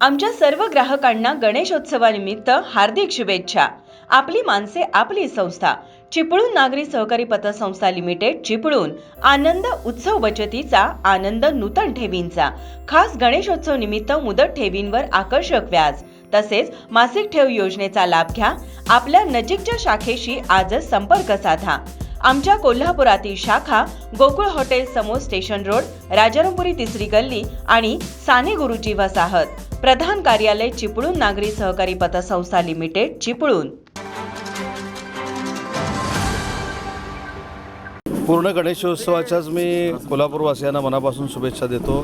आमच्या सर्व ग्राहकांना गणेशोत्सवानिमित्त हार्दिक शुभेच्छा. आपली माणसे आपली संस्था चिपळूण नागरी सहकारी पतसंस्था लिमिटेड चिपळूण. आनंद उत्सव बचतीचा आनंद नूतन ठेवींचा. खास गणेशोत्सव निमित्त मुदत ठेवींवर आकर्षक व्याज. तसेच मासिक ठेव योजनेचा लाभ घ्या. आपल्या नजीकच्या शाखेशी आजच संपर्क साधा. आमच्या कोल्हापुरातील शाखा गोकुळ हॉटेल समोर स्टेशन रोड राजारामपुरी तिसरी गल्ली आणि साने गुरुजी वसाहत. प्रधान कार्यालय चिपळूण नागरी सहकारी पतसंस्था लिमिटेड चिपळूण. पूर्ण गणेशोत्सवाच्याच मी कोल्हापूरवासियांना मनापासून शुभेच्छा देतो.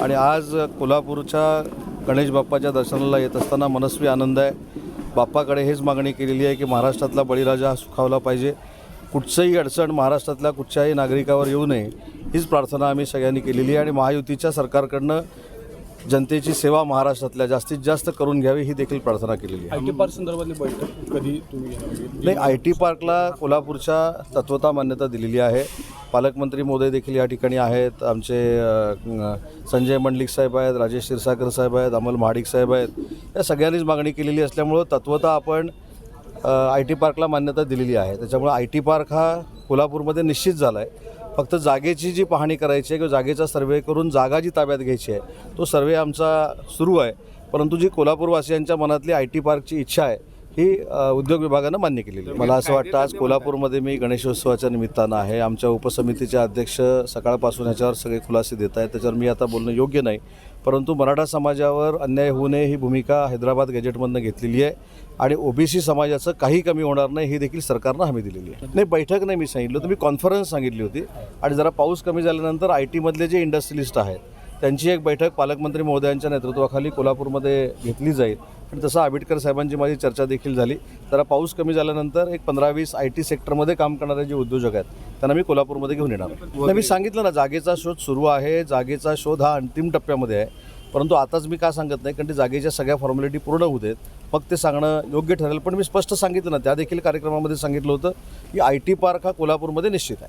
आणि आज कोल्हापूरच्या गणेश बाप्पाच्या दर्शनाला येत असताना मनस्वी आनंद आहे. बाप्पाकडे हेच मागणी केलेली आहे की महाराष्ट्रातला बळीराजा हा सुखावला पाहिजे. कुठचंही अडचण महाराष्ट्रातल्या कुठच्याही नागरिकावर येऊ नये हीच प्रार्थना आम्ही सगळ्यांनी केलेली आहे. आणि महायुतीच्या सरकारकडनं जनतेची सेवा महाराष्ट्रातल्या जास्तीत जास्त करून घ्यावी ही देखील प्रार्थना केलेली आहे. आय टी पार्क संदर्भातली बैठक कधी तुम्ही? नाही आय टी पार्कला कोल्हापूरच्या तत्वता मान्यता दिलेली आहे. पालकमंत्री मोदय देखील या ठिकाणी आहेत. आमचे संजय मंडलिक साहेब आहेत राजेश क्षीरसागर साहेब आहेत अमल महाडिक साहेब आहेत. या सगळ्यांनीच मागणी केलेली असल्यामुळं तत्वता आपण आय टी पार्कला मान्यता दिलेली आहे. त्याच्यामुळे आय टी पार्क हा कोल्हापूरमध्ये निश्चित झाला आहे फक्त जागेची जी पाहणी करायची आहे किंवा जागेचा सर्वे करून जागा जी ताब्यात घ्यायची आहे तो सर्वे आमचा सुरू आहे. परंतु जी कोल्हापूरवासियांच्या मनातली आय टी पार्कची इच्छा आहे ही उद्योग विभागानं मान्य केलेली आहे. मला असं वाटतं आज कोल्हापूरमध्ये मी गणेशोत्सवाच्या निमित्तानं आहे. आमच्या उपसमितीचे अध्यक्ष सकाळपासून ह्याच्यावर सगळे खुलासे देत आहेत. त्याच्यावर मी आता बोलणं योग्य नाही. परंतु मराठा समाजावर अन्याय होऊ नये ही भूमिका हैदराबाद गॅजेटमधनं घेतलेली आहे आणि ओबीसी समाजाचं काही कमी होणार नाही ही देखील सरकारनं हमी दिलेली आहे. नाही बैठक नाही मी सांगितलं तर मी कॉन्फरन्स सांगितली होती. आणि जरा पाऊस कमी झाल्यानंतर आय टीमधले जे इंडस्ट्रियलिस्ट आहेत त्यांची एक बैठक पालकमंत्री महोदयांच्या नेतृत्वाखाली कोल्हापूरमध्ये घेतली जाईल. आणि तसं आंबेडकर साहेबांची माझी चर्चा देखील झाली. जरा पाऊस कमी झाल्यानंतर एक पंधरा वीस आय टी सेक्टरमध्ये काम करणारे जे उद्योजक आहेत त्यांना मी कोल्हापूरमध्ये घेऊन येणार मी सांगितलं ना जागेचा शोध सुरू आहे. जागेचा शोध हा अंतिम टप्प्यामध्ये आहे. परंतु आताच मी का सांगत नाही? कारण ते जागेच्या सगळ्या फॉर्मॅलिटी पूर्ण होऊ देत. मग ते सांगणं योग्य ठरेल. पण मी स्पष्ट सांगितलं ना त्या देखील कार्यक्रमामध्ये सांगितलं होतं की आय टी पार्क हा कोल्हापूरमध्ये निश्चित आहे.